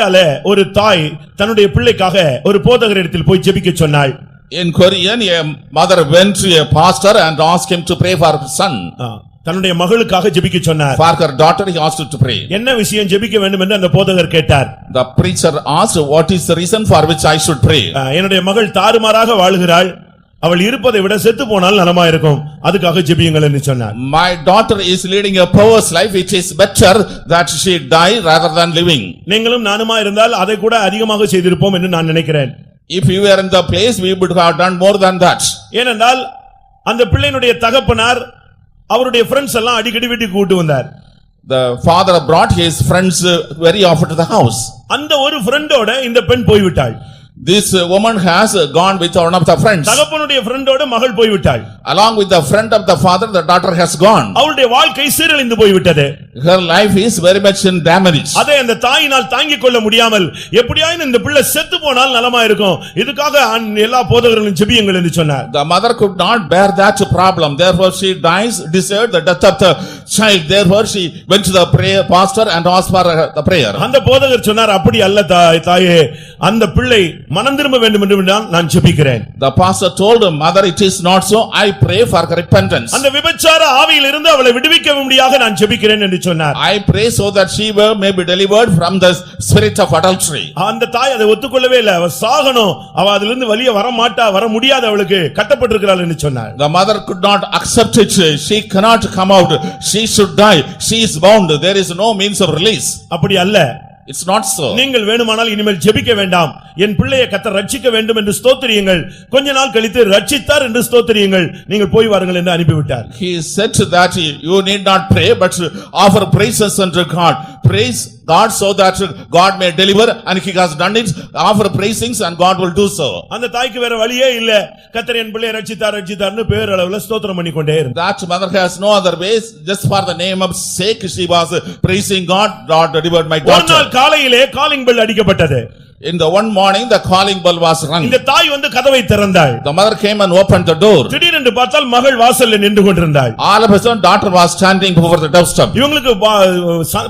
கொரியால ஒரு தாய் தன்னுடைய பிள்ளைக்காக ஒரு போதகரிடத்தில் போய் ஜெபிக்க சொன்னாள் In Korean, a mother went to a pastor and asked him to pray for her son. ஆ, தன்னுடைய மகளுக்காக ஜெபிக்க சொன்னார் For her daughter, he asked her to pray. என்ன விஷயம் ஜெபிக்க வேண்டும் என்று அந்த போதகர் கேட்டார் The preacher asked, what is the reason for which I should pray? ஆ, என்னுடைய மகள் தாறுமாறாக வாழுகிறாள் அவள் இருப்பதை விட செத்து போனால் நலமா இருக்கும் அதுக்காக ஜெபியுங்கள் என்று சொன்னார் My daughter is leading a perverse life, it is better that she die rather than living. நீங்களும் நானுமா இருந்தால் அதை கூட அதிகமாக செய்திருப்போம் என்று நான் நினைக்கிறேன் If you were in the place, we would have done more than that. ஏனென்றால் அந்த பிள்ளையினுடைய தகப்பனார் அவருடைய ஃப்ரெண்ட்ஸ் எல்லாம் அடிக்கடி வீட்டுக்கு கூட்டு வந்தார் The father brought his friends uh, very often to the house. அந்த ஒரு ஃப்ரெண்டோட இந்த பெண் போய்விட்டாள் This uh, woman has uh, gone with one of the friends. தகப்பனுடைய ஃப்ரெண்டோட மகள் போய்விட்டாள் Along with the friend of the father, the daughter has gone. அவளுடைய வாழ்க்கை சீரழிந்து போய்விட்டது Her life is very much in damage. அதை அந்த தாயினால் தாங்கிக் கொள்ள முடியாமல் எப்படியாயும் இந்த பிள்ளை செத்து போனால் நலமா இருக்கும் இதுக்காக எல்லா போதகர்களும் ஜெபியுங்கள் என்று சொன்னார் The mother could not bear that problem, therefore she dies, desired the death of the child, therefore she went to the prayer pastor and asked for uh, the prayer. அந்த போதகர் சொன்னார் அப்படி அல்ல தாய் அந்த பிள்ளை மனம் திரும்ப வேண்டும் என்று நான் ஜெபிக்கிறேன் The pastor told her, mother, it is not so, I pray for repentance. அந்த விபச்சார ஆவியில் இருந்து அவளை விடுவிக்க முடியாக நான் ஜெபிக்கிறேன் என்று சொன்னார் I pray so that she will may be delivered from the spirit of adultery. அந்த தாய் அதை ஒத்துக்கொள்ளவே இல்லை அவ சாகணும் அவ அதிலிருந்து வெளியே வர மாட்டா வர முடியாது அவளுக்கு கட்டப்பட்டிருக்கிறாள் என்று சொன்னார் The mother could not accept it, she cannot come out, she should die, she is bound, there is no means of release. அப்படி அல்ல It's not so. நீங்கள் வேணுமானால் இனிமேல் ஜெபிக்க வேண்டாம் என் பிள்ளையை கத்த ரட்சிக்க வேண்டும் என்று ஸ்தோத்திரியுங்கள் கொஞ்ச நாள் கழித்து ரட்சித்தார் என்று ஸ்தோத்திரியுங்கள் நீங்கள் போய் வாருங்கள் என்று அனுப்பிவிட்டார் He said that you need not pray, but offer praises unto God. Praise God so that God may deliver and he has done it. Offer praisings and God will do so. அந்த தாய்க்கு வேற வழியே இல்ல கத்தர் என் பிள்ளையை ரட்சித்தார் ரட்சித்தார்னு பேரளவுல ஸ்தோத்திரம் பண்ணி கொண்டே இருந்தார் That mother has no other ways, just for the name of sake, she was praising God, God delivered my ஒரு daughter. நாள் காலையிலே காலிங் பெல் அடிக்கப்பட்டது In the one morning, the calling bell was rung. இந்த தாய் வந்து கதவை திறந்தாள் The mother came and opened the door. திடீரென்று பார்த்தால் மகள் வாசல்ல நின்று கொண்டிருந்தாள் All of a sudden, daughter was standing before the doorstep. இவங்களுக்கு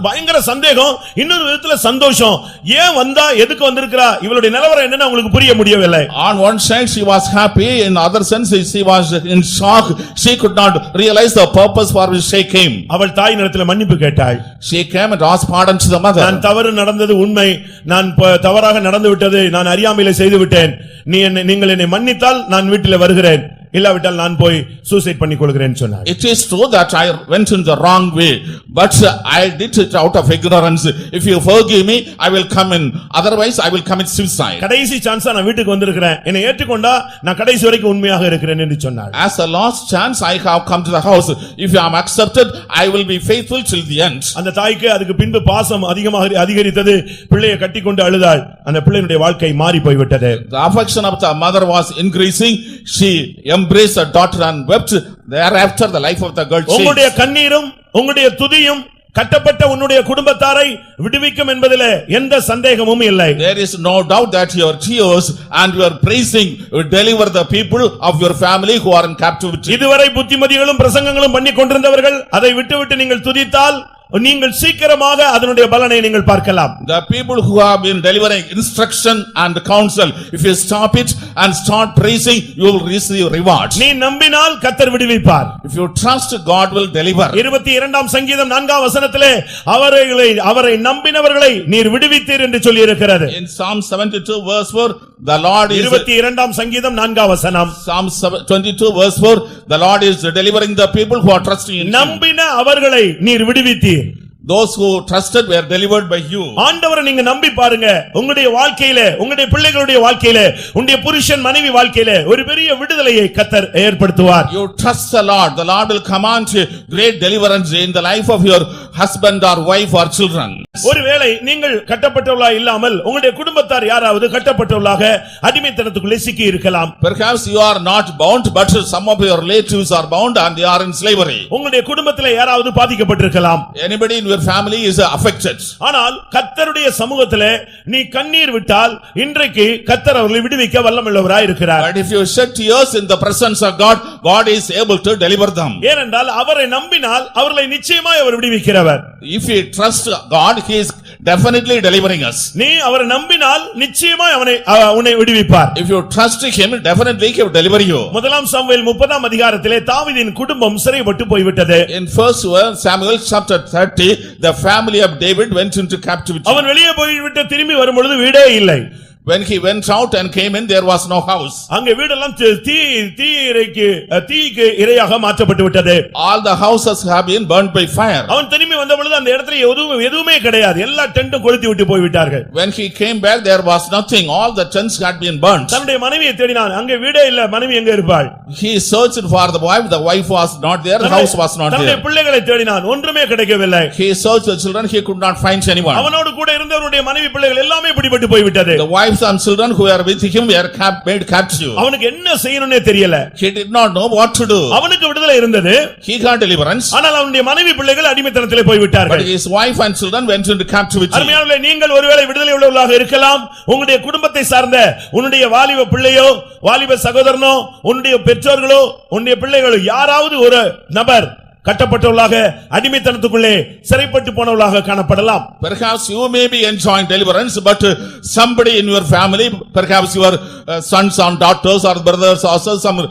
பயங்கர சந்தேகம் இன்னொரு விதத்துல சந்தோஷம் ஏன் வந்தா எதுக்கு வந்திருக்கிறா இவளுடைய நிலவரம் என்னன்னு அவங்களுக்கு புரிய முடியவில்லை On one side, she was happy, in the other sense, she was in shock. She could not realize the purpose for which she came. அவள் தாய் நிலத்துல மன்னிப்பு கேட்டாள் She came and asked pardon to the நான் mother. தவறு நடந்தது உண்மை நான் ப- தவறாக நடந்து விட்டது நான் அறியாமையில செய்து விட்டேன் நீ என்னை நீங்கள் என்னை மன்னித்தால் நான் வீட்டில் வருகிறேன். இல்லாவிட்டால் நான் போய் சூசைட் பண்ணிக் கொள்கிறேன் சொன்னாள் It is true that I went in the wrong way, but I did it out of ignorance. If you forgive me, I will come in. Otherwise, I will commit suicide. கடைசி சான்ஸா நான் வீட்டுக்கு வந்திருக்கிறேன் என்னை ஏற்றுக்கொண்டா நான் கடைசி வரைக்கும் உண்மையாக இருக்கிறேன் என்று சொன்னாள் As a last chance, I have come to the house. If I am accepted, I will be faithful till the end. அந்த தாய்க்கு அதுக்கு பின்பு பாசம் அதிகமாக அதிகரித்தது பிள்ளையை கட்டிக்கொண்டு அழுதாள் அந்த பிள்ளையினுடைய வாழ்க்கை மாறி போய்விட்டது The affection of the mother was increasing. She embraced her daughter and wept. Thereafter, the life of the girl உங்களுடைய changed. கண்ணீரும் உங்களுடைய துதியும் கட்டப்பட்ட உன்னுடைய குடும்பத்தாரை விடுவிக்கும் என்பதிலே எந்த சந்தேகமும் இல்லை There is no doubt that your tears and your praising will deliver the people of your family who are in captivity. இதுவரை புத்திமதிகளும் பிரசங்கங்களும் பண்ணி கொண்டிருந்தவர்கள் அதை விட்டுவிட்டு நீங்கள் துதித்தால் நீங்கள் சீக்கிரமாக அதனுடைய பலனை நீங்கள் பார்க்கலாம் The people who have been delivering instruction and counsel, if you stop it and start praising, you will receive rewards. நீ நம்பினால் கத்தர் விடுவிப்பார் If you trust, God will deliver. இருபத்தி இரண்டாம் சங்கீதம் நான்காம் வசனத்திலே அவர்களை அவரை நம்பினவர்களை நீர் விடுவித்தீர் என்று சொல்லி இருக்கிறது In Psalm seventy-two verse four, the Lord is, இருபத்தி இரண்டாம் சங்கீதம் நான்காம் வசனம் Psalm twenty-two verse four, the Lord is delivering the people who are trusting in Him. நம்பின அவர்களை நீர் விடுவித்தீர் Those who trusted were delivered by you. ஆண்டவரை நீங்க நம்பி பாருங்க உங்களுடைய வாழ்க்கையில உங்களுடைய பிள்ளைகளுடைய வாழ்க்கையில உங்களுடைய புருஷன் மனைவி வாழ்க்கையில ஒரு பெரிய விடுதலையை கத்தர் ஏற்படுத்துவார் You trust the Lord, the Lord will command great deliverance in the life of your husband or wife or children. ஒருவேளை நீங்கள் கட்டப்பட்டவர்களா இல்லாமல் உங்களுடைய குடும்பத்தார் யாராவது கட்டப்பட்டவர்களாக அடிமைத்தனத்துக்குள்ளே சிக்கி இருக்கலாம் Perhaps you are not bound, but some of your relatives are bound and they are in slavery. உங்களுடைய குடும்பத்திலே யாராவது பாதிக்கப்பட்டிருக்கலாம் Anybody in your family is affected. ஆனால் கத்தருடைய சமூகத்திலே நீ கண்ணீர் விட்டால் இன்றைக்கு கத்தர் அவர்களை விடுவிக்க வல்லமுள்ளவராய் இருக்கிறார் But if you shed tears in the presence of God, God is able to deliver them. ஏனென்றால் அவரை நம்பினால் அவர்களை நிச்சயமாய் அவர் விடுவிக்கிறவர் If you trust God, He is definitely delivering us. நீ அவரை நம்பினால் நிச்சயமாய் அவனை உன்னை விடுவிப்பார் If you trust him, definitely he will deliver you. முதலாம் சாமுவேல் முப்பதாம் அதிகாரத்திலே தாவீதின் குடும்பம் சிறைப்பட்டு போய்விட்டது In first Samuel chapter thirty, the family of David went into captivity. அவன் வெளியே போய்விட்டு திரும்பி வரும் பொழுது வீடே இல்லை When he went out and came in, there was no house. அங்கே வீடெல்லாம் தி- தீ தீ இறைக்கு அ, தீக்கு இரையாக மாற்றப்பட்டு விட்டது All the houses have been burnt by fire. அவன் திரும்பி வந்த பொழுது அந்த இடத்துல எதுவும் எதுவுமே கிடையாது எல்லா டென்ட்டும் கொளுத்தி விட்டு போய்விட்டார்கள் When he came back, there was nothing. All the tents had been burnt. தன்னுடைய மனைவியை தேடினான் அங்கே வீடே இல்ல மனைவி எங்க இருப்பாள் He searched for the wife, the wife was not there, the house was not தன்னுடைய there. பிள்ளைகளை தேடினான் ஒன்றுமே கிடைக்கவில்லை He searched the children, he could not find anyone. அவனோடு கூட இருந்தவருடைய மனைவி பிள்ளைகள் எல்லாமே பிடிபட்டு போய்விட்டது The wives and children who were with him were cap- made captive. அவனுக்கு என்ன செய்யணும்னே தெரியல He did not know what to do. அவனுக்கு விடுதலை இருந்தது He got deliverance, ஆனால் அவனுடைய மனைவி பிள்ளைகள் அடிமைத்தனத்திலே but போய்விட்டார்கள் his wife and children went into captivity. அருமையானவர்களே நீங்கள் ஒருவேளை விடுதலை உள்ளவர்களாக இருக்கலாம் உங்களுடைய குடும்பத்தை சார்ந்த உன்னுடைய வாலிப பிள்ளையோ வாலிப சகோதரனோ உன்னுடைய பெற்றோர்களோ உன்னுடைய பிள்ளைகளோ யாராவது ஒரு நபர் கட்டப்பட்டவர்களாக அடிமைத்தனத்துக்குள்ளே சிறைப்பட்டு போனவர்களாக காணப்படலாம் Perhaps you may be enjoying deliverance, but uh, somebody in your family, perhaps your uh, sons and daughters or brothers or some uh,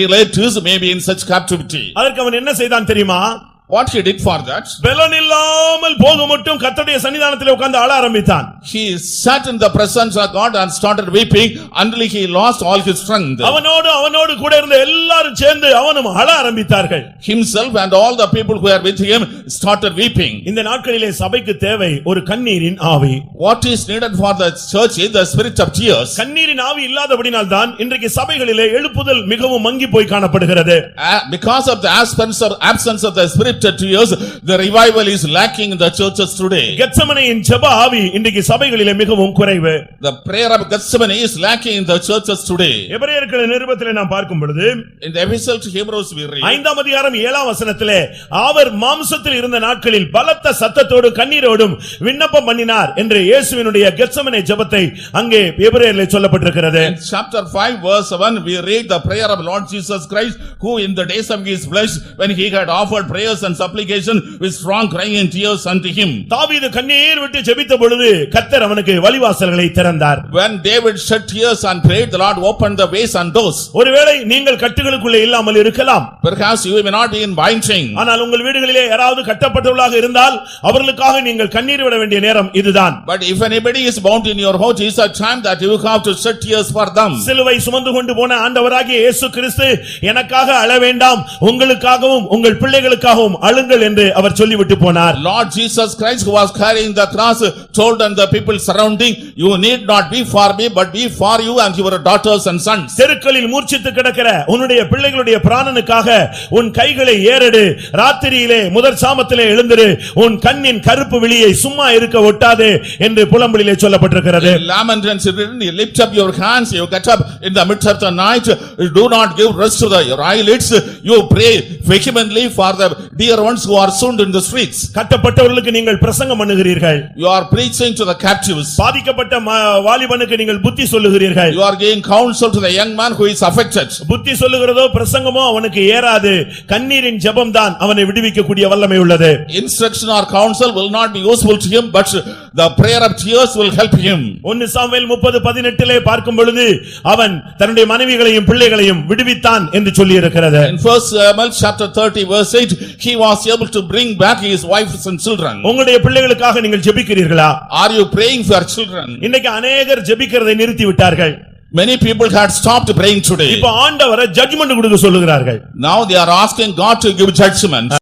relatives may be in such captivity. அதற்கு அவன் என்ன செய்தான் தெரியுமா What he did for that? பலன் இல்லாமல் போக மட்டும் கர்த்தருடைய சன்னிதானத்திலே உட்கார்ந்து அழ ஆரம்பித்தான் He sat in the presence of God and started weeping until he lost all his strength. அவனோடு அவனோடு கூட இருந்த எல்லாரும் சேர்ந்து அவனும் அழ ஆரம்பித்தார்கள் Himself and all the people who are with him started weeping. இந்த நாட்களிலே சபைக்கு தேவை ஒரு கண்ணீரின் ஆவி What is needed for the church is the spirit of tears. கண்ணீரின் ஆவி இல்லாதபடினால் தான் இன்றைக்கு சபைகளிலே எழுப்புதல் மிகவும் மங்கி போய் காணப்படுகிறது Uh, Because of the absence or absence of the spirit tears, the revival is lacking in the churches today. கெத்சமனையின் ஜெப ஆவி இன்றைக்கு சபைகளிலே மிகவும் குறைவு The prayer of Gethsemane is lacking in the churches today. எபிரேயர்கள் நிருபத்திலே நாம் பார்க்கும் பொழுது In the epistle to Hebrews we read, ஐந்தாம் அதிகாரம் ஏழாம் வசனத்திலே அவர் மாம்சத்தில் இருந்த நாட்களில் பலத்த சத்தத்தோடு கண்ணீரோடும் விண்ணப்பம் பண்ணினார் என்று இயேசுவினுடைய கெத்சமனை ஜெபத்தை அங்கே எபிரேயரிலே சொல்லப்பட்டிருக்கிறது in chapter 5 verse 7, we read the prayer of Lord Jesus Christ, who in the days of his flesh, when he had offered prayers and supplication with strong crying and tears unto him. தாவீது கண்ணீர் விட்டு ஜெபித்த பொழுது கத்தர் அவனுக்கு வழிவாசல்களை திறந்தார் When David shed tears and prayed, the Lord opened the ways and doors. ஒருவேளை நீங்கள் கட்டுகளுக்குள்ளே இல்லாமல் இருக்கலாம் Perhaps you may not be in binding. ஆனால் உங்கள் வீடுகளிலே யாராவது கட்டப்பட்டவர்களாக இருந்தால் அவர்களுக்காக நீங்கள் கண்ணீர் விட வேண்டிய நேரம் இதுதான் But if anybody is bound in your house, it's a time that you have to shed tears for them. சிலுவை சுமந்து கொண்டு போன ஆண்டவராகிய இயேசு கிறிஸ்து எனக்காக அழ வேண்டாம் உங்களுக்காகவும் உங்கள் பிள்ளைகளுக்காகவும் அழுங்கள் என்று அவர் சொல்லிவிட்டு போனார் Lord Jesus Christ who was carrying the cross told and the people surrounding, you need not be for me but be for you and your daughters and sons. தெருக்களில் மூர்ச்சித்து கிடக்கிற உன்னுடைய பிள்ளைகளுடைய பிராணனுக்காக உன் கைகளை ஏறெடு ராத்திரியிலே முதற் சாமத்திலே எழுந்திரு உன் கண்ணின் கருப்பு விழியை சும்மா இருக்க ஒட்டாதே என்று புலம்பலிலே சொல்லப்பட்டிருக்கிறது Lamentations written, you lift up your hands, you get up in the midst of the night, you do not give rest to the your eyelids, you pray vehemently for the dear ones who are soon in the streets. கட்டப்பட்டவர்களுக்கு நீங்கள் பிரசங்கம் பண்ணுகிறீர்கள் You are preaching to the captives. பாதிக்கப்பட்ட வாலிபனுக்கு நீங்கள் புத்தி சொல்லுகிறீர்கள் You are giving counsel to the young man who is affected. புத்தி சொல்லுகிறதோ பிரசங்கமோ அவனுக்கு ஏறாது கண்ணீரின் ஜெபம் தான் அவனை விடுவிக்கக்கூடிய வல்லமை உள்ளது Instruction or counsel will not be useful to him, but the prayer of tears will help him. ஒன்னு சாமுவேல் முப்பது பதினெட்டிலே பார்க்கும் பொழுது அவன் தன்னுடைய மனைவிகளையும் பிள்ளைகளையும் விடுவித்தான் என்று சொல்லி இருக்கிறது In first Samuel chapter thirty verse eight, he was able to bring back his wives and children. உங்களுடைய பிள்ளைகளுக்காக நீங்கள் ஜெபிக்கிறீர்களா Are you praying for children? இன்னைக்கு அநேகர் ஜெபிக்கிறதை நிறுத்தி விட்டார்கள் Many people had stopped praying today. இப்ப ஆண்டவரை ஜட்ஜ்மெண்ட் கொடுக்க சொல்லுகிறார்கள் Now they are asking God to give judgment.